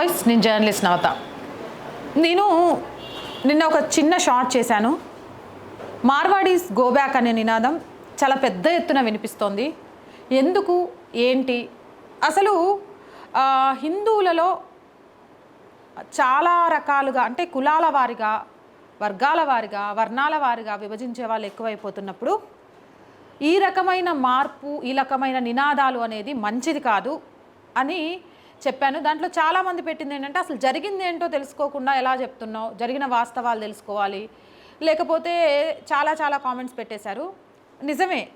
Voice నేను journalist నవత. నేను నిన్న ఒక చిన్న షార్ట్ చేశాను. మార్వాడీస్ గో బ్యాక్ అనే నినాదం చాలా పెద్ద ఎత్తున వినిపిస్తోంది. ఎందుకు? ఏంటి? అసలు హిందువులలో చాలా రకాలుగా అంటే కులాల వారిగా వర్గాల వారిగా వర్ణాల వారిగా విభజించే వాళ్ళు ఎక్కువైపోతున్నప్పుడు ఈ రకమైన మార్పు ఈ రకమైన నినాదాలు అనేది మంచిది కాదు అని చెప్పాను. దాంట్లో చాలామంది పెట్టింది ఏంటంటే అసలు జరిగింది ఏంటో తెలుసుకోకుండా ఎలా చెప్తున్నావు? జరిగిన వాస్తవాలు తెలుసుకోవాలి. లేకపోతే చాలా చాలా కామెంట్స్ పెట్టేశారు. నిజమే.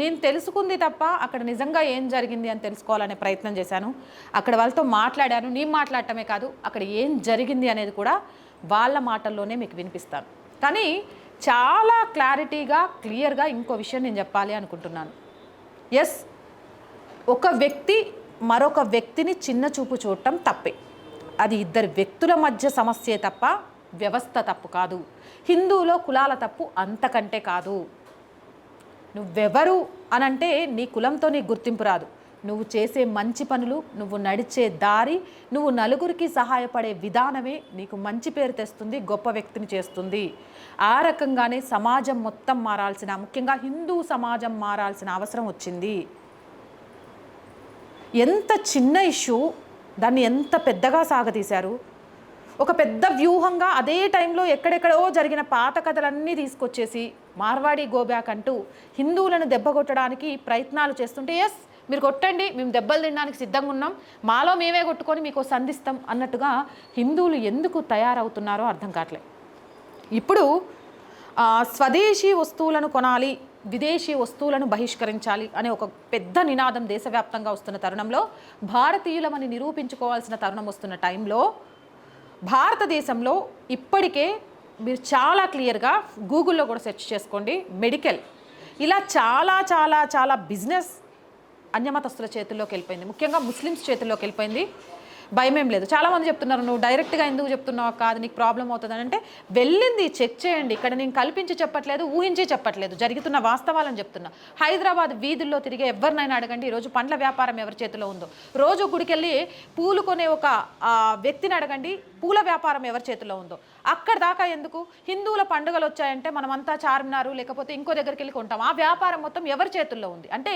నేను తెలుసుకుంది తప్ప అక్కడ నిజంగా ఏం జరిగింది అని తెలుసుకోవాలనే ప్రయత్నం చేశాను. అక్కడ వాళ్ళతో మాట్లాడాను. నేను మాట్లాడటమే కాదు అక్కడ ఏం జరిగింది అనేది కూడా వాళ్ళ మాటల్లోనే మీకు వినిపిస్తాను. కానీ చాలా క్లారిటీగా క్లియర్గా ఇంకో విషయం నేను చెప్పాలి అనుకుంటున్నాను. ఎస్ ఒక వ్యక్తి మరొక వ్యక్తిని చిన్న చూపు చూడటం తప్పే. అది ఇద్దరు వ్యక్తుల మధ్య సమస్యే తప్ప వ్యవస్థ తప్పు కాదు. హిందువులో కులాల తప్పు అంతకంటే కాదు. నువ్వెవరు అనంటే నీ కులంతో నీ గుర్తింపు రాదు. నువ్వు చేసే మంచి పనులు నువ్వు నడిచే దారి నువ్వు నలుగురికి సహాయపడే విధానమే నీకు మంచి పేరు తెస్తుంది గొప్ప వ్యక్తిని చేస్తుంది. ఆ రకంగానే సమాజం మొత్తం మారాల్సిన ముఖ్యంగా హిందూ సమాజం మారాల్సిన అవసరం వచ్చింది. ఎంత చిన్న ఇష్యూ దాన్ని ఎంత పెద్దగా సాగతీశారు? ఒక పెద్ద వ్యూహంగా అదే టైంలో ఎక్కడెక్కడో జరిగిన పాత కథలన్నీ తీసుకొచ్చేసి మార్వాడి గోబ్యాక్ అంటూ హిందువులను దెబ్బగొట్టడానికి ప్రయత్నాలు చేస్తుంటే ఎస్ మీరు కొట్టండి మేము దెబ్బలు తినడానికి సిద్ధంగా ఉన్నాం మాలో మేమే కొట్టుకొని మీకు సంధిస్తాం అన్నట్టుగా హిందువులు ఎందుకు తయారవుతున్నారో అర్థం కావట్లేదు ఇప్పుడు స్వదేశీ వస్తువులను కొనాలి విదేశీ వస్తువులను బహిష్కరించాలి అనే ఒక పెద్ద నినాదం దేశవ్యాప్తంగా వస్తున్న తరుణంలో భారతీయులమని నిరూపించుకోవాల్సిన తరుణం వస్తున్న టైంలో భారతదేశంలో ఇప్పటికే మీరు చాలా క్లియర్గా గూగుల్లో కూడా సెర్చ్ చేసుకోండి మెడికల్. ఇలా చాలా చాలా చాలా బిజినెస్ అన్యమతస్తుల చేతుల్లోకి వెళ్ళిపోయింది. ముఖ్యంగా ముస్లిమ్స్ చేతుల్లోకి వెళ్ళిపోయింది. భయమేం లేదు. చాలామంది చెప్తున్నారు నువ్వు డైరెక్ట్గా ఎందుకు చెప్తున్నావు కాదు నీకు ప్రాబ్లం అవుతుంది అంటే వెళ్ళింది చెక్ చేయండి. ఇక్కడ నేను కల్పించి చెప్పట్లేదు ఊహించి చెప్పట్లేదు. జరుగుతున్న వాస్తవాలను చెప్తున్నా. హైదరాబాద్ వీధుల్లో తిరిగే ఎవరినైనా అడగండి ఈరోజు పండ్ల వ్యాపారం ఎవరి చేతిలో ఉందో. రోజు గుడికెళ్ళి పూలు కొనే ఒక వ్యక్తిని అడగండి పూల వ్యాపారం ఎవరి చేతిలో ఉందో. అక్కడ దాకా ఎందుకు? హిందువుల పండుగలు వచ్చాయంటే మనమంతా చార్మినారు లేకపోతే ఇంకో దగ్గరికి వెళ్ళి కొంటాం. ఆ వ్యాపారం మొత్తం ఎవరి చేతుల్లో ఉంది? అంటే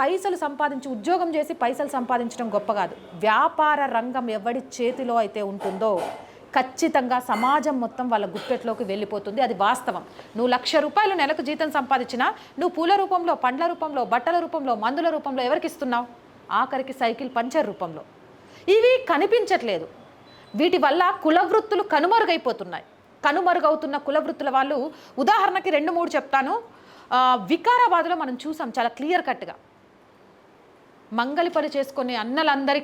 పైసలు సంపాదించి ఉద్యోగం చేసి పైసలు సంపాదించడం గొప్ప కాదు. వ్యాపార రంగం ఎవడి చేతిలో అయితే ఉంటుందో ఖచ్చితంగా సమాజం మొత్తం వాళ్ళ గుప్పెట్లోకి వెళ్ళిపోతుంది. అది వాస్తవం. నువ్వు లక్ష రూపాయలు నెలకు జీతం సంపాదించినా నువ్వు పూల రూపంలో పండ్ల రూపంలో బట్టల రూపంలో మందుల రూపంలో ఎవరికి ఇస్తున్నావు? ఆఖరికి సైకిల్ పంచర్ రూపంలో. ఇవి కనిపించట్లేదు. వీటి వల్ల కులవృత్తులు కనుమరుగైపోతున్నాయి. కనుమరుగవుతున్న కులవృత్తుల వాళ్ళు ఉదాహరణకి రెండు మూడు చెప్తాను. వికారాబాద్లో మనం చూసాం చాలా క్లియర్ కట్గా. మంగలి పని చేసుకునే అన్నలందరి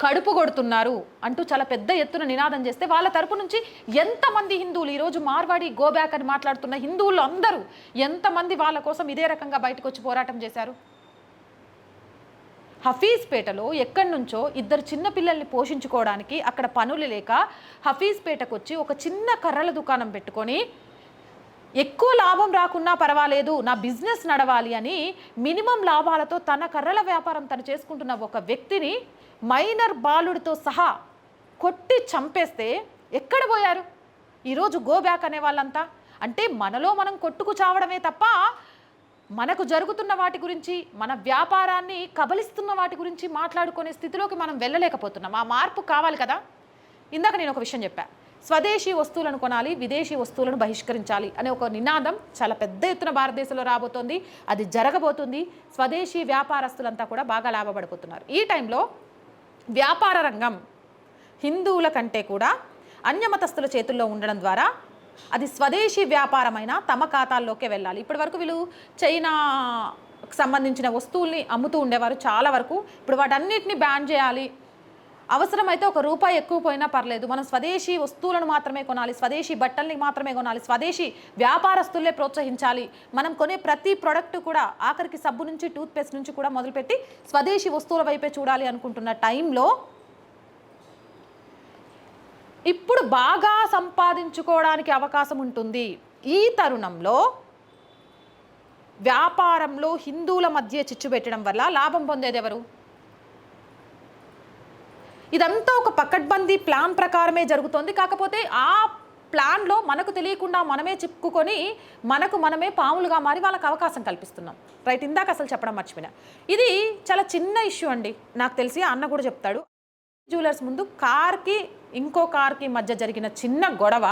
కడుపు కొడుతున్నారు అంటూ చాలా పెద్ద ఎత్తున నినాదం చేస్తే వాళ్ళ తరపు నుంచి ఎంతమంది హిందువులు ఈరోజు మార్వాడి గోబ్యాక్ అని మాట్లాడుతున్న హిందువులు అందరూ ఎంతమంది వాళ్ళ కోసం ఇదే రకంగా బయటకు వచ్చి పోరాటం చేశారు? హఫీజ్పేటలో ఎక్కడి నుంచో ఇద్దరు చిన్న పిల్లల్ని పోషించుకోవడానికి అక్కడ పనులు లేక హఫీజ్పేటకు వచ్చి ఒక చిన్న కర్రల దుకాణం పెట్టుకొని ఎక్కువ లాభం రాకున్నా పర్వాలేదు నా బిజినెస్ నడవాలి అని మినిమం లాభాలతో తన కర్రల వ్యాపారం తను చేసుకుంటున్న ఒక వ్యక్తిని మైనర్ బాలుడితో సహా కొట్టి చంపేస్తే ఎక్కడ పోయారు? ఈరోజు గో బ్యాక్ అనే వాళ్ళంతా? అంటే మనలో మనం కొట్టుకు చావడమే తప్ప మనకు జరుగుతున్న వాటి గురించి మన వ్యాపారాన్ని కబలిస్తున్న వాటి గురించి మాట్లాడుకునే స్థితిలోకి మనం వెళ్ళలేకపోతున్నాం. ఆ మార్పు కావాలి కదా? ఇందాక నేను ఒక విషయం చెప్పాను స్వదేశీ వస్తువులను కొనాలి విదేశీ వస్తువులను బహిష్కరించాలి అనే ఒక నినాదం చాలా పెద్ద ఎత్తున భారతదేశంలో రాబోతోంది. అది జరగబోతుంది. స్వదేశీ వ్యాపారస్తులంతా కూడా బాగా లాభపడిపోతున్నారు. ఈ టైంలో వ్యాపార రంగం హిందువుల కంటే కూడా అన్యమతస్తుల చేతుల్లో ఉండడం ద్వారా అది స్వదేశీ వ్యాపారమైన తమ ఖాతాల్లోకే వెళ్ళాలి. ఇప్పటి వరకు వీళ్ళు చైనాకు సంబంధించిన వస్తువుల్ని అమ్ముతూ ఉండేవారు చాలా వరకు. ఇప్పుడు వాటన్నిటిని బ్యాన్ చేయాలి. అవసరమైతే ఒక రూపాయి ఎక్కువ పోయినా పర్లేదు. మనం స్వదేశీ వస్తువులను మాత్రమే కొనాలి. స్వదేశీ బట్టల్ని మాత్రమే కొనాలి. స్వదేశీ వ్యాపారస్తులే ప్రోత్సహించాలి. మనం కొనే ప్రతి ప్రోడక్ట్ కూడా ఆఖరికి సబ్బు నుంచి టూత్పేస్ట్ నుంచి కూడా మొదలుపెట్టి స్వదేశీ వస్తువుల వైపే చూడాలి అనుకుంటున్న టైంలో ఇప్పుడు బాగా సంపాదించుకోవడానికి అవకాశం ఉంటుంది. ఈ తరుణంలో వ్యాపారంలో హిందువుల మధ్య చిచ్చు పెట్టడం వల్ల లాభం పొందేది ఎవరు? ఇదంతా ఒక పకడ్బందీ ప్లాన్ ప్రకారమే జరుగుతోంది. కాకపోతే ఆ ప్లాన్లో మనకు తెలియకుండా మనమే చిక్కుకొని మనకు మనమే పాములుగా మారి వాళ్ళకి అవకాశం కల్పిస్తున్నాం. రైట్ ఇందాక అసలు చెప్పడం మర్చిపోయినా. ఇది చాలా చిన్న ఇష్యూ అండి. నాకు తెలిసి అన్న కూడా చెప్తాడు. జ్యువెలర్స్ ముందు కార్కి ఇంకో కార్కి మధ్య జరిగిన చిన్న గొడవ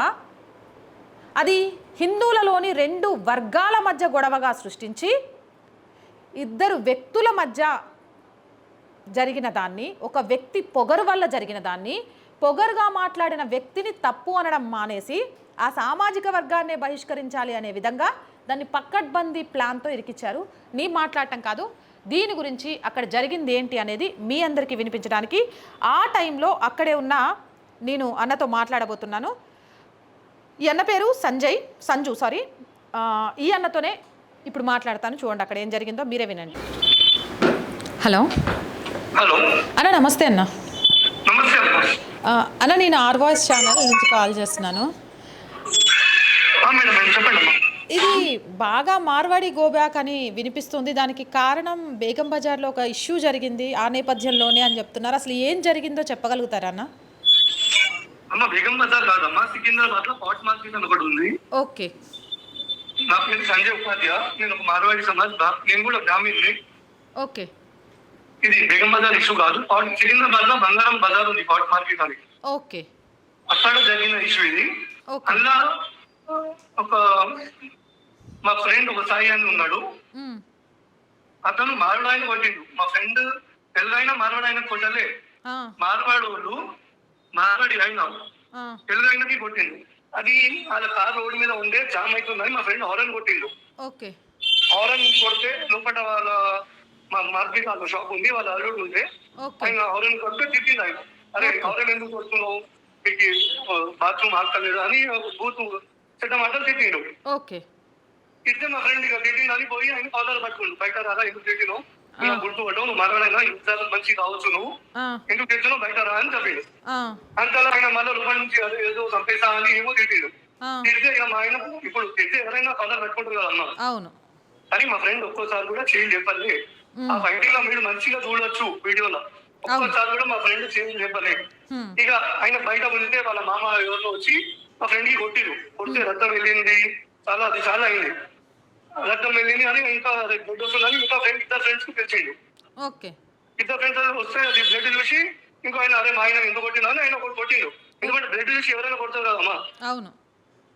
అది హిందువులలోని రెండు వర్గాల మధ్య గొడవగా సృష్టించి ఇద్దరు వ్యక్తుల మధ్య జరిగిన దాన్ని ఒక వ్యక్తి పొగరు వల్ల జరిగిన దాన్ని పొగరుగా మాట్లాడిన వ్యక్తిని తప్పు అనడం మానేసి ఆ సామాజిక వర్గాన్నే బహిష్కరించాలి అనే విధంగా దాన్ని పక్కడ్బందీ ప్లాన్తో ఇరికిచ్చారు. నీ మాట్లాడటం కాదు దీని గురించి అక్కడ జరిగింది ఏంటి అనేది మీ అందరికీ వినిపించడానికి ఆ టైంలో అక్కడే ఉన్న నేను అన్నతో మాట్లాడబోతున్నాను. ఈ అన్న పేరు సంజయ్ సంజు సారీ. ఈ అన్నతోనే ఇప్పుడు మాట్లాడతాను. చూడండి అక్కడ ఏం జరిగిందో మీరే వినండి. హలో. హలో. అన్న నమస్తే అన్న. నమస్తే అన్న. నేను ఆర్ వాయిస్ ఛానల్ నుంచి కాల్ చేస్తున్నాను. ఇది బాగా మార్వాడి గోబ్యాక్ అని వినిపిస్తుంది. దానికి కారణం బేగం బజార్లో ఒక ఇష్యూ జరిగింది ఆ నేపథ్యంలోనే అని చెప్తున్నారు. అసలు ఏం జరిగిందో చెప్పగలుగుతారా అన్న? అమ్మ బేగం బజార్ కాదమ్మా. సికింద్రాబాద్లో పాట్ మార్కెట్ అని ఒకటి ఉంది. ఓకే. నా పేరు సంజయ్ ఉపాధ్యాయ. నేను ఒక మార్వాడి సమాజ్ నేను కూడా ఓకే. ఇది బేగం బజార్ ఇష్యూ కాదు. సికింద్రాబాద్లో బంగారం బజార్ ఉంది పాట్ మార్కెట్ అని. ఓకే. అక్కడ జరిగిన ఇష్యూ ఇది. అందులో ఒక మా ఫ్రెండ్ ఒక సాయి అని ఉన్నాడు అతను మార్వాడు ఆయన కొట్టిండు. మా ఫ్రెండ్ తెలుగైనా మార్వాడు ఆయన కొట్టలే. మార్వాడు వాళ్ళు మార్వాడి అయినా ఆ, తెలుగైనకి కొట్టిండు. అది వాళ్ళ కార్ రోడ్డు మీద ఉండే జామ్ అవుతుందని మా ఫ్రెండ్ హారన్ కొట్టిండు. ఓకే. హారన్ కొడితే లోపల వాళ్ళ మా మార్కెట్ వాళ్ళ షాప్ ఉంది వాళ్ళ అల్లుడు ఉంటే. ఆయన హారన్ కొడితే తిట్టింది ఆయన. అరే హారన్ ఎందుకు కొడుతున్నావు? మీకు బాత్రూమ్ ఆకలేదు అని బూత్ చెడ్డ మాటలు తిట్టిండు. ఓకే తిట్టే మా ఫ్రెండ్ ఇక తిట్టిండు అని పోయి ఆయన కాలర్ పట్టుకుండు. బయట రారా ఎందుకు తిట్టినావు? గుర్తుపడ్డావు నువ్వు మరణైనా ఇంత మంచి కావచ్చు నువ్వు. ఎందుకు తిట్టినావు బయట రా అని చెప్పిండు. అంతలో ఆయన మళ్ళీ రూపాయల నుంచి అదే ఏదో చంపేసా అని ఏమో తిట్టిండు. తిడితే ఇక మా ఆయన ఇప్పుడు తిడితే ఎవరైనా కాలర్ పెట్టుకుంటారు కదా అన్న. అవును. కానీ మా ఫ్రెండ్ ఒక్కోసారి కూడా చేంజ్ చెప్పలే. ఆ ఫైటింగ్లో మీరు మంచిగా చూడొచ్చు వీడియోలో. ఒక్కోసారి కూడా మా ఫ్రెండ్ చేంజ్ చెప్పలేదు. ఇక ఆయన బయట ఉంటే వాళ్ళ మామ ఎవరిలో వచ్చి మా ఫ్రెండ్కి కొట్టిరు. కొడితే రక్తం వెళ్ళింది. చాలా అది చాలా అయింది. రక్తం వెళ్ళింది అని ఇంకా బ్లడ్ వస్తుందని ఇంకా ఫ్రెండ్ ఇద్దరు ఫ్రెండ్స్కి ఓకే. ఇద్దరు ఫ్రెండ్స్ వస్తే అది బ్లడ్ చూసి ఇంకో ఆయన అరే మా ఆయన ఎందుకు కొట్టినా అని ఆయన ఒకటి కొట్టిండు. ఎందుకంటే బ్లడ్ చూసి ఎవరైనా కొడతారు కదమ్మా అవును.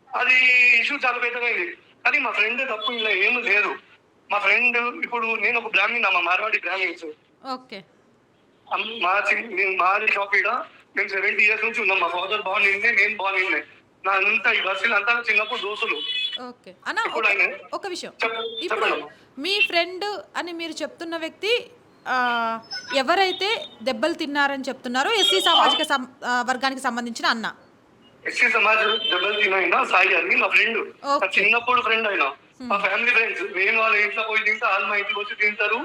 అది ఇష్యూ చాలా పెద్దమైంది కానీ మా ఫ్రెండ్ తప్పు ఇలా ఏం లేదు. మా ఫ్రెండ్ ఇప్పుడు నేను ఒక బ్రాహ్మణ్ మా మార్వాడి బ్రాహ్మణ్స్ ఓకే. మా నేను మాది షాప్ ఈడ మేము సెవెంటీ ఇయర్స్ నుంచి ఉన్నాం. మా ఫాదర్ బాగా నిన్నే నేను బాగా నిన్నే. నా అంతా ఈ బస్సులు అంతా చిన్నప్పుడు దోస్తులు. ఓకే. అన్న ఒక- విషయం. ఇప్పుడు. మీ ఫ్రెండ్ అని మీరు చెప్తున్న వ్యక్తి ఎవరైతే దెబ్బలు తిన్నారని చెప్తున్నారో ఎస్సీ సామాజిక వర్గానికి సంబంధించిన అన్న. ఎస్సీ సమాజ్ దెబ్బలు తినైనా సాయి అని మా ఫ్రెండ్. చిన్నప్పుడు ఫ్రెండ్ అయినా మా ఫ్యామిలీ ఫ్రెండ్స్ నేను వాళ్ళ ఇంట్లో పోయి తింటే వాళ్ళు మా ఇంటికి వచ్చి తింటారు.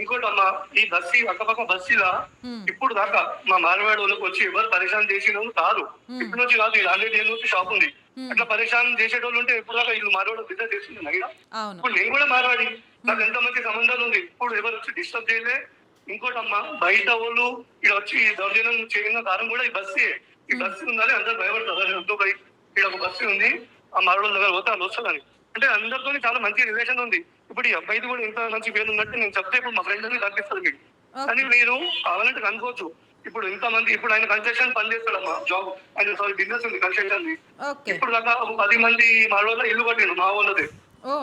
ఇంకోటి అమ్మ ఈ బస్సీ అక్కపక్క బస్సీలా. ఇప్పుడు దాకా మా మార్వాడి వాళ్ళకి వచ్చి ఎవరు పరిశాన్ చేసిన వాళ్ళు కాదు ఇప్పుడు నుంచి కాదు హండ్రెడ్ ఇయర్స్ నుంచి షాప్ ఉంది. అట్లా పరిశాన్ చేసేటోళ్ళు ఉంటే ఇప్పుడు దాకా వీళ్ళు మార్వాడి బిజినెస్ చేస్తుంది ఇప్పుడు నేను కూడా మారవాడి. నాకు ఎంత మంచి సంబంధాలు ఉంది. ఇప్పుడు ఎవరు వచ్చి డిస్టర్బ్ చేయలే. ఇంకోటి అమ్మా బయట వాళ్ళు ఇక్కడ వచ్చి దౌర్జన్యం చేయడం కారణం కూడా ఈ బస్సే. ఈ బస్సు ఉందని అందరు భయపడతారు. ఇక్కడ ఒక బస్సు ఉంది. ఆ మరొక దగ్గర పోతే వాళ్ళు వస్తుందని అంటే అందరితో చాలా మంచి రిలేషన్ ఉంది. ఇప్పుడు ఈ అబ్బాయిది కూడా ఇంత మంచి పేరు ఉన్నట్టు నేను చెప్తే ఇప్పుడు మా ఫ్రెండ్ అని కనిపిస్తుంది మీకు. కానీ మీరు కావాలంటే కనుకోవచ్చు ఇప్పుడు ఇంత మంది ఇప్పుడు ఆయన కన్స్ట్రక్షన్ పని చేస్తాడమ్మా జాబ్ ఆయన సారీ బిజినెస్ ఉంది కన్స్ట్రక్షన్ ఇప్పుడు దాకా పది మంది మా వాళ్ళ ఇల్లు కట్టిండు మా వాళ్ళది.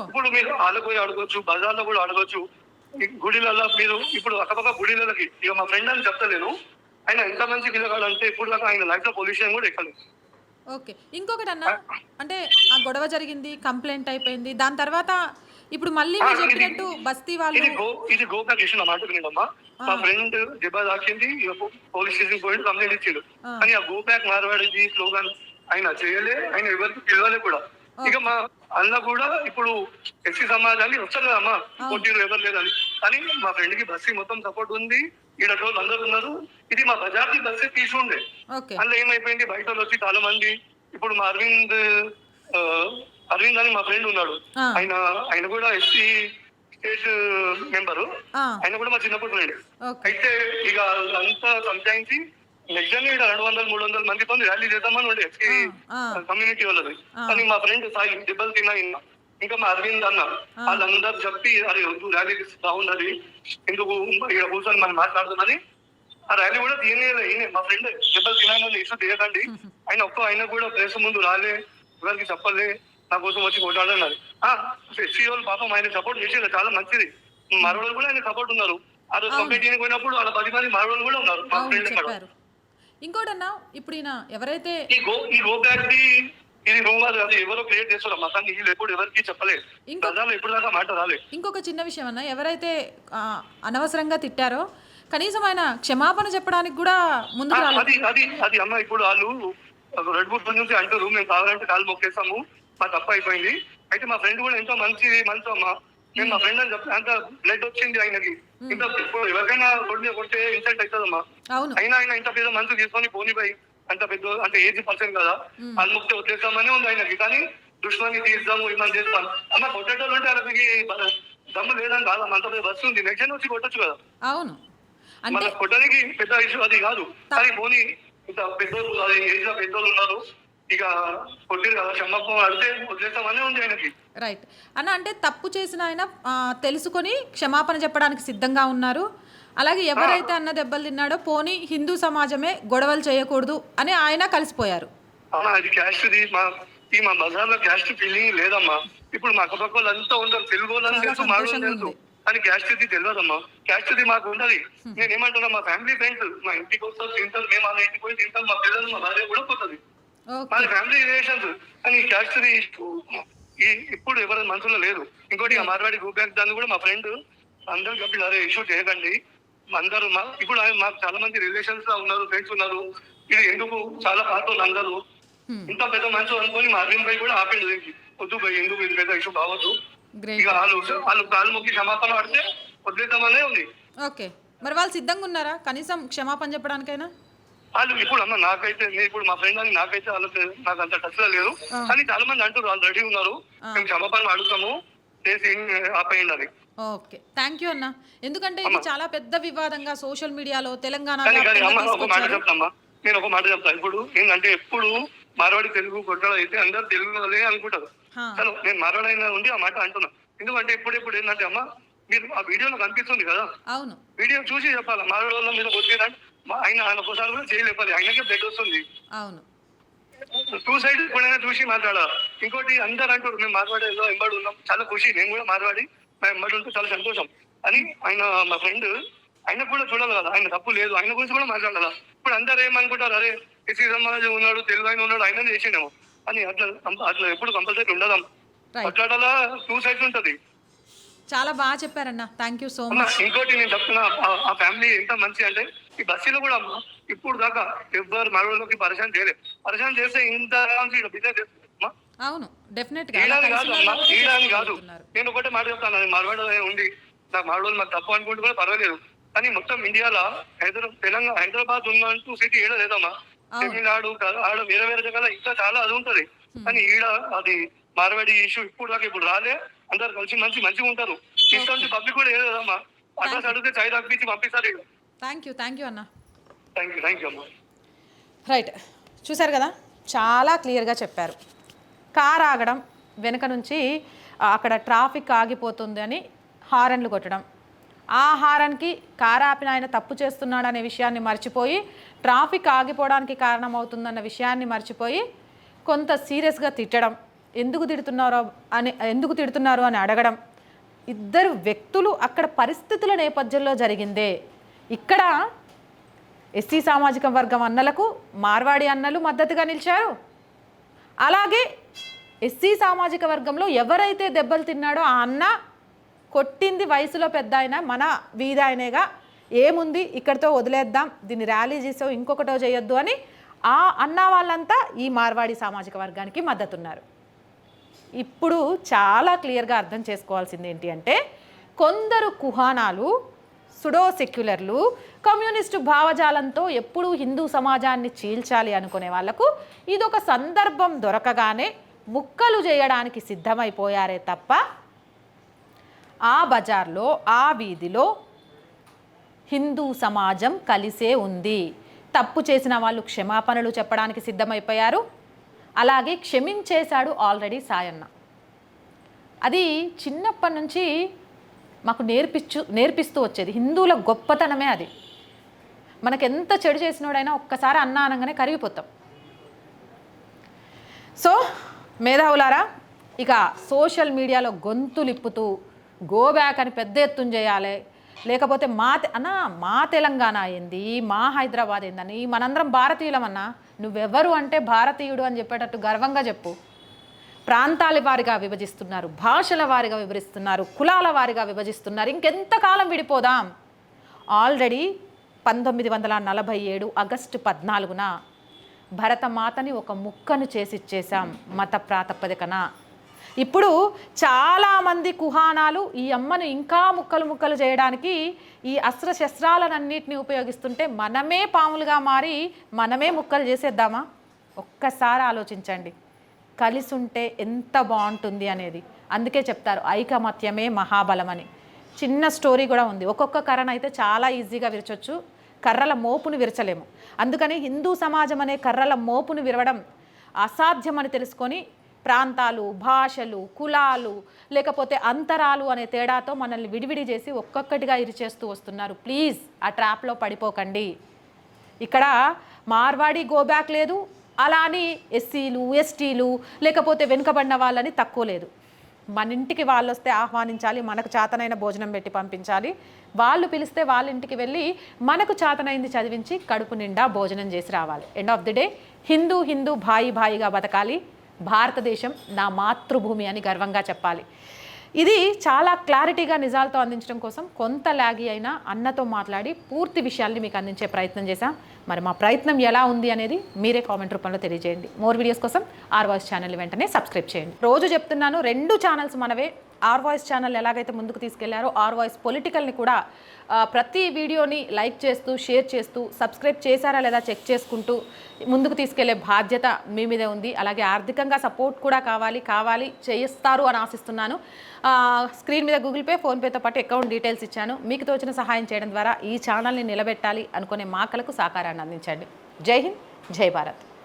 ఇప్పుడు మీరు వాళ్ళకు పోయి అడగొచ్చు బజార్లో కూడా అడగొచ్చు గుడిలలో మీరు ఇప్పుడు అక్కపక్క గుడిలకి ఇక మా ఫ్రెండ్ అని చెప్తలేను ఆయన ఎంత మంచి పిల్లగాడు అంటే ఇప్పుడు దాకా ఆయన లైఫ్లో పొల్యూషన్ కూడా ఎక్కలేదు. ఓకే. ఇంకొకటి అన్న అంటే ఆ గొడవ జరిగింది కంప్లైంట్ అయిపోయింది దాని తర్వాత ఇప్పుడు మళ్ళీ మీరు చెప్పినట్టు బస్తీ వాళ్ళు ఇది గో ఇది గోకా కిషన్ నా మాట వినమ్మా మా ఫ్రెండ్ దెబ్బ తాకింది పో- పోలీస్ స్టేషన్ పోయి కంప్లైంట్ ఇచ్చిండు. కానీ ఆ గో బ్యాక్ మార్వాడిది స్లోగన్ ఆయన చేయలే ఆయన ఎవరికి పిలవలే కూడా. ఇక మా అన్న కూడా ఇప్పుడు ఎస్సీ సమాజాన్ని వస్తారు కదమ్మా కొట్టిరు ఎవరు లేదని కానీ మా ఫ్రెండ్కి బస్సు మొత్తం సపోర్ట్ ఉంది. ఈడ వాళ్ళు అందరు ఉన్నారు. ఇది మా బజార్కి బస్సే తీసి ఉండే అందులో ఏమైపోయింది? బయట వాళ్ళు వచ్చి చాలా మంది ఇప్పుడు మా అరవింద్ అరవింద్ అని మా ఫ్రెండ్ ఉన్నాడు. ఆయన ఆయన కూడా ఎస్సీ స్టేట్ మెంబరు. ఆయన కూడా మా చిన్నప్పుడు ఫ్రెండ్. అయితే ఇక అంతా సంజాయించి డే ఇక్కడ రెండు వందల మూడు వందల మందితో ర్యాలీ చేద్దామని ఉండే. ఆ, కమ్యూనిటీ వాళ్ళది. కానీ మా ఫ్రెండ్ సాయి దెబ్బలు తిన్నా ఇంకా మా అరవింద్ అన్న వాళ్ళందరూ చెప్పి అరే వద్దు ర్యాలీ బాగుండదు. ఎందుకు ఇక్కడ కూర్చొని మనం మాట్లాడుతుందని ఆ ర్యాలీ కూడా తీయలేదు ఈయన మా ఫ్రెండ్ దెబ్బలు తినాలని ఇష్యూ తీయకండి ఆయన ఒక్క ఆయన కూడా ప్రెస్ ముందు రాలే. ఎవరికి చెప్పలే. నా కోసం వచ్చి కొట్టాడన్నారు ఎస్సీ వాళ్ళు పాపం ఆయన సపోర్ట్ చేసేది చాలా మంచిది. మరొకరు కూడా ఆయన సపోర్ట్ ఉన్నారు. ఆ రోజు కంప్లీట్ చేయకపోయినప్పుడు వాళ్ళ పది మంది మరొకరు కూడా ఉన్నారు. మా ఫ్రెండ్ ఇంకోటన్నా ఇప్పుడు ఈయన ఎవరైతే ఈ ఇది రూమర్ అది ఎవరో క్రియేట్ చేస్తారు మతాన్ని వీళ్ళు ఎప్పుడు ఎవరికి చెప్పలేదు ప్రజలు ఎప్పుడు దాకా మాట రాలే. ఇంకొక చిన్న విషయం అన్న ఎవరైతే అనవసరంగా తిట్టారో కనీసం ఆయన క్షమాపణ చెప్పడానికి కూడా రాలేదు. అది అది అది అమ్మ ఇప్పుడు వాళ్ళు రెడ్ బుల్ నుంచి అంటారు మేము కావాలంటే కాలు మొక్కేసాము మా తప్పు అయిపోయింది. అయితే మా ఫ్రెండ్ కూడా ఎంతో మంచి మంచి అమ్మ. నేను మా ఫ్రెండ్ అని చెప్పి అంత బ్లడ్ వచ్చింది ఆయనకి. ఇప్పుడు ఎవరికైనా కొడితే కొడితే ఇన్సల్ట్ అవుతుందమ్మా అయినా ఆయన ఇంత పెద్ద మనసు తీసుకొని పోనీ పోయి అంత పెద్ద అంటే ఏజ్ పర్సన్ కదా. వాళ్ళు ముక్తి వదిలేస్తామనే ఉంది ఆయనకి. కానీ దుష్మని తీద్దాము ఇమని చేస్తాం. అమ్మ కొట్టేటోళ్ళు వాళ్ళకి బ- దమ్ము లేదని కాదు. అంత పెద్ద బస్సు ఉంది. నెక్స్ట్ వచ్చి కొట్టొచ్చు కదా. అవును. మన కొట్టడానికి పెద్ద ఇష్యూ అది కాదు. కానీ పోనీ ఇంత పెద్దోళ్ళు అది ఏజ్లో పెద్దోళ్ళు ఉన్నారు. ఇక కొట్టిరు కదా క్షమాపణ అడితే వదిలేస్తామనే ఉంది ఆయనకి. రైట్ అన్న అంటే తప్పు చేసిన ఆయన తెలుసుకొని క్షమాపణ చెప్పడానికి సిద్ధంగా ఉన్నారు. అలాగే ఎవరైతే అన్న దెబ్బలు తిన్నాడో పోనీ హిందూ సమాజమే గొడవలు చేయకూడదు అని ఆయన కలిసిపోయారు. అమ్మా అది క్యాస్ట్ ది మా ఈ మా బజార్లో క్యాస్ట్ ఫీలింగ్ లేదమ్మా. ఇప్పుడు మా అక్కపక్క వాళ్ళు అంతా ఉంటారు తెలుగు వాళ్ళని తెలుసు మాకు సంతోషంగా తెలుసు. ఉంది. కానీ క్యాస్ట్ ఇది తెలియదమ్మా క్యాస్ట్ ఇది మాకు ఉండదు నేను ఏమంటున్నా మా ఫ్యామిలీ ఫ్రెండ్స్ మా ఇంటికి వస్తారు తింటారు మేము వాళ్ళ ఇంటికి పోయి తింటాం మా పిల్లలు మా భార్య కూడా పోతుంది. మన ఫ్యామిలీ రిలేషన్స్ కానీ క్యాస్ట్ ఇది ఈ ఇప్పుడు ఎవరి మనసులో లేదు. ఇంకోటి ఆ మార్వాడి గ్రూప్ బ్యాంక్ దాన్ని కూడా మా ఫ్రెండ్ అందరూ చెప్పి అదే ఇష్యూ చేయకండి. అందరూ మా ఇప్పుడు ఆయన మాకు చాలా మంది రిలేషన్స్లో ఉన్నారు ఫ్రెండ్స్ ఉన్నారు. ఇది ఎందుకు? చాలా పాత అందరూ. Hmm. ఇంత పెద్ద మనిషి అనుకొని మా అరవింద్ భాయ్ కూడా ఆపిండు వద్దు భాయ్ ఎందుకు ఇది పెద్ద ఇష్యూ కావద్దు. ఇక వాళ్ళు వాళ్ళు కాలు మొక్కి క్షమాపణ పడితే వదిలేద్దామనే ఉంది. ఓకే మరి వాళ్ళు సిద్ధంగా ఉన్నారా? కనీసం క్షమాపణ చెప్పడానికైనా? వాళ్ళు ఇప్పుడు అమ్మ నాకైతే నేను ఇప్పుడు మా ఫ్రెండ్ అని నాకైతే వాళ్ళకి నాకు అంత టచ్ లేదు. కానీ చాలా మంది అంటారు వాళ్ళు రెడీ ఉన్నారు. మేము క్షమాపణ అడుగుతాము. చేసి ఆపేయండి అని. ఓకే. థ్యాంక్ యూ అన్న. ఎందుకంటే ఇది చాలా పెద్ద వివాదంగా సోషల్ మీడియాలో తెలంగాణ ఒక మాట చెప్తామ్మా నేను ఒక మాట చెప్తా ఇప్పుడు ఏంటంటే ఎప్పుడు మార్వాడి తెలుగు కొట్టడం అయితే అందరు తెలుగు వాళ్ళే అనుకుంటారు చలో నేను మార్వాడైనా ఉండి ఆ మాట అంటున్నా. ఎందుకంటే ఇప్పుడు ఇప్పుడు ఏంటంటే అమ్మ మీరు ఆ వీడియోలో కనిపిస్తుంది కదా. అవును. వీడియో చూసి చెప్పాలి? మార్వాడి మీద కొట్టేదంటే ఆయన ఆయన ఒకసారి కూడా చేయలేపాలి ఆయనకే బ్లడ్ వస్తుంది. అవును. టూ సైడ్ ఎప్పుడైనా చూసి మాట్లాడాలి? ఇంకోటి అందరు అంటారు మేము మార్వాడిలో ఎంబడి ఉన్నాం. చాలా ఖుషి నేను కూడా మార్వాడి మా ఎంబడి ఉంటే చాలా సంతోషం. అని ఆయన మా ఫ్రెండ్ ఆయన కూడా చూడాలి కదా ఆయన తప్పు లేదు ఆయన గురించి కూడా మాట్లాడాలా? ఇప్పుడు అందరు ఏమనుకుంటారు అరే ఎస్సీ సమాజం ఉన్నాడు తెలుగు ఆయన ఉన్నాడు ఆయన చేసిండేమో. అని అట్లా అట్లా ఎప్పుడు కంపల్సరీ ఉండదాం. మాట్లాడాలా? టూ సైడ్స్ ఉంటది. చాలా బాగా చెప్పారన్న. థ్యాంక్ యూ సో మచ్ ఇంకోటి నేను చెప్తున్నా ఆ ఫ్యామిలీ ఎంత మంచి అంటే ఈ బస్సులో కూడా అమ్మ, ఇప్పుడు దాకా ఎవ్వరు మరొకరికి పరిచయం చేయలేదు. పరిచయం చేస్తే ఇంత బిజినెస్ చేస్తున్నా అవును డెఫినెట్గా అలా ఈడాని కాదు అమ్మా. నేను ఒకటే మాట చెప్తాను మార్వాడ ఉంది. నాకు మార్వాడు మాకు తప్పు అనుకుంటే కూడా పర్వాలేదు. కానీ మొత్తం ఇండియాలో హైదరాబాద్ తెలంగాణ హైదరాబాద్ ఉన్నట్టు సిటీ ఏడ లేదమ్మా. తమిళనాడు ఆడ వేరే వేరే జగల ఇంకా చాలా అది ఉంటది. కానీ ఈడ అది మార్వాడి ఇష్యూ ఇప్పుడు దాకా ఇప్పుడు రాలే. అందరు కలిసి మంచి మంచిగా ఉంటారు. ఇష్టం పబ్లిక్ కూడా ఏదో కదమ్మా అడ్రస్ అడిగితే చాయ్ తప్పించి పంపిస్తారు థ్యాంక్ యూ థ్యాంక్ యూ అన్న. థ్యాంక్ యూ థ్యాంక్ యూ అమ్మా. రైట్ చూశారు కదా? చాలా క్లియర్గా చెప్పారు. కార్ ఆగడం వెనక నుంచి అక్కడ ట్రాఫిక్ ఆగిపోతుంది అని హారన్లు కొట్టడం. ఆ హారన్కి కార్ ఆపిన ఆయన తప్పు చేస్తున్నాడనే విషయాన్ని మర్చిపోయి ట్రాఫిక్ ఆగిపోవడానికి కారణమవుతుందన్న విషయాన్ని మర్చిపోయి కొంత సీరియస్గా తిట్టడం. ఎందుకు తిడుతున్నారో అని ఎందుకు తిడుతున్నారు అని అడగడం. ఇద్దరు వ్యక్తులు అక్కడ పరిస్థితుల నేపథ్యంలో జరిగిందే. ఇక్కడ ఎస్సీ సామాజిక వర్గం అన్నలకు మార్వాడి అన్నలు మద్దతుగా నిలిచారు. అలాగే ఎస్సీ సామాజిక వర్గంలో ఎవరైతే దెబ్బలు తిన్నాడో ఆ అన్న కొట్టింది వయసులో పెద్ద ఆయన మన వీధి ఆయనేగా ఏముంది? ఇక్కడితో వదిలేద్దాం దీన్ని ర్యాలీ చేసావు ఇంకొకటో చేయొద్దు అని ఆ అన్న వాళ్ళంతా ఈ మార్వాడి సామాజిక వర్గానికి మద్దతున్నారు. ఇప్పుడు చాలా క్లియర్గా అర్థం చేసుకోవాల్సింది ఏంటి అంటే కొందరు కుహానాలు సుడో సెక్యులర్లు కమ్యూనిస్టు భావజాలంతో ఎప్పుడూ హిందూ సమాజాన్ని చీల్చాలి అనుకునే వాళ్ళకు ఇదొక సందర్భం దొరకగానే ముక్కలు చేయడానికి సిద్ధమైపోయారే తప్ప ఆ బజార్లో ఆ వీధిలో హిందూ సమాజం కలిసే ఉంది. తప్పు చేసిన వాళ్ళు క్షమాపణలు చెప్పడానికి సిద్ధమైపోయారు. అలాగే క్షమించేశాడు ఆల్రెడీ సాయన్న. అది చిన్నప్పటి నుంచి మాకు నేర్పించు నేర్పిస్తూ వచ్చేది. హిందువుల గొప్పతనమే అది. మనకెంత చెడు చేసినోడైనా ఒక్కసారి అన్న అనగానే కరిగిపోతాం. సో మేధావులారా ఇక సోషల్ మీడియాలో గొంతులిప్పుతూ గో బ్యాక్ అని పెద్ద ఎత్తున చేయాలి. లేకపోతే మా అన్న మా తెలంగాణ ఏంది? మా హైదరాబాద్ ఏందని? మనందరం భారతీయులమన్నా? నువ్వెవరు అంటే భారతీయుడు అని చెప్పేటట్టు గర్వంగా చెప్పు. ప్రాంతాల వారిగా విభజిస్తున్నారు భాషల వారిగా వివరిస్తున్నారు కులాల వారిగా విభజిస్తున్నారు. ఇంకెంతకాలం విడిపోదాం? ఆల్రెడీ పంతొమ్మిది వందల నలభై ఏడు ఆగస్టు పద్నాలుగున భరతమాతని ఒక ముక్కను చేసి ఇచ్చేసాం మత ప్రాతిపదికన. ఇప్పుడు చాలామంది కుహానాలు ఈ అమ్మను ఇంకా ముక్కలు ముక్కలు చేయడానికి ఈ అస్త్రశస్త్రాలన్నింటినీ ఉపయోగిస్తుంటే మనమే పాములుగా మారి మనమే ముక్కలు చేసేద్దామా? ఒక్కసారి ఆలోచించండి. కలిసి ఉంటే ఎంత బాగుంటుంది అనేది. అందుకే చెప్తారు ఐకమత్యమే మహాబలం అని. చిన్న స్టోరీ కూడా ఉంది. ఒక్కొక్క కర్రను అయితే చాలా ఈజీగా విరచొచ్చు. కర్రల మోపును విరచలేము. అందుకని హిందూ సమాజం అనే కర్రల మోపును విరవడం అసాధ్యమని తెలుసుకొని ప్రాంతాలు భాషలు కులాలు లేకపోతే అంతరాలు అనే తేడాతో మనల్ని విడివిడి చేసి ఒక్కొక్కటిగా ఇరిచేస్తూ వస్తున్నారు. ప్లీజ్ ఆ ట్రాప్లో పడిపోకండి. ఇక్కడ మార్వాడి గోబ్యాక్ లేదు అలా అని ఎస్సీలు ఎస్టీలు లేకపోతే వెనుకబడిన వాళ్ళని తక్కువ లేదు. మన ఇంటికి వాళ్ళు వస్తే ఆహ్వానించాలి మనకు చేతనైన భోజనం పెట్టి పంపించాలి. వాళ్ళు పిలిస్తే వాళ్ళ ఇంటికి వెళ్ళి మనకు చేతనైంది చదివించి కడుపు నిండా భోజనం చేసి రావాలి. End of the day Hindu Hindu Bhai భాయిగా బతకాలి. భారతదేశం నా మాతృభూమి అని గర్వంగా చెప్పాలి. ఇది చాలా క్లారిటీగా నిజాలతో అందించడం కోసం కొంత లాగి అయినా అన్నతో మాట్లాడి పూర్తి విషయాల్ని మీకు అందించే ప్రయత్నం చేశాం. మరి మా ప్రయత్నం ఎలా ఉంది అనేది మీరే కామెంట్ రూపంలో తెలియజేయండి. మోర్ వీడియోస్ కోసం ఆర్ వాయిస్ ఛానల్ వెంటనే సబ్స్క్రైబ్ చేయండి. రోజు చెప్తున్నాను రెండు ఛానల్స్ మనవే ఆర్ వాయిస్ ఛానల్ ఎలాగైతే ముందుకు తీసుకెళ్ళారో ఆర్ వాయిస్ పొలిటికల్ని కూడా ప్రతి వీడియోని లైక్ చేస్తూ షేర్ చేస్తూ సబ్స్క్రైబ్ చేశారా లేదా చెక్ చేసుకుంటూ ముందుకు తీసుకెళ్ళే బాధ్యత మీ మీదే ఉంది. అలాగే ఆర్థికంగా సపోర్ట్ కూడా కావాలి కావాలి చేయిస్తారు అని ఆశిస్తున్నాను. స్క్రీన్ మీద గూగుల్ పే ఫోన్పేతో పాటు అకౌంట్ డీటెయిల్స్ ఇచ్చాను. మీకు తోచిన సహాయం చేయడం ద్వారా ఈ ఛానల్ని నిలబెట్టాలి అనుకునే మాకలకు సహకారాన్ని అందించండి. జై హింద్ జై భారత్.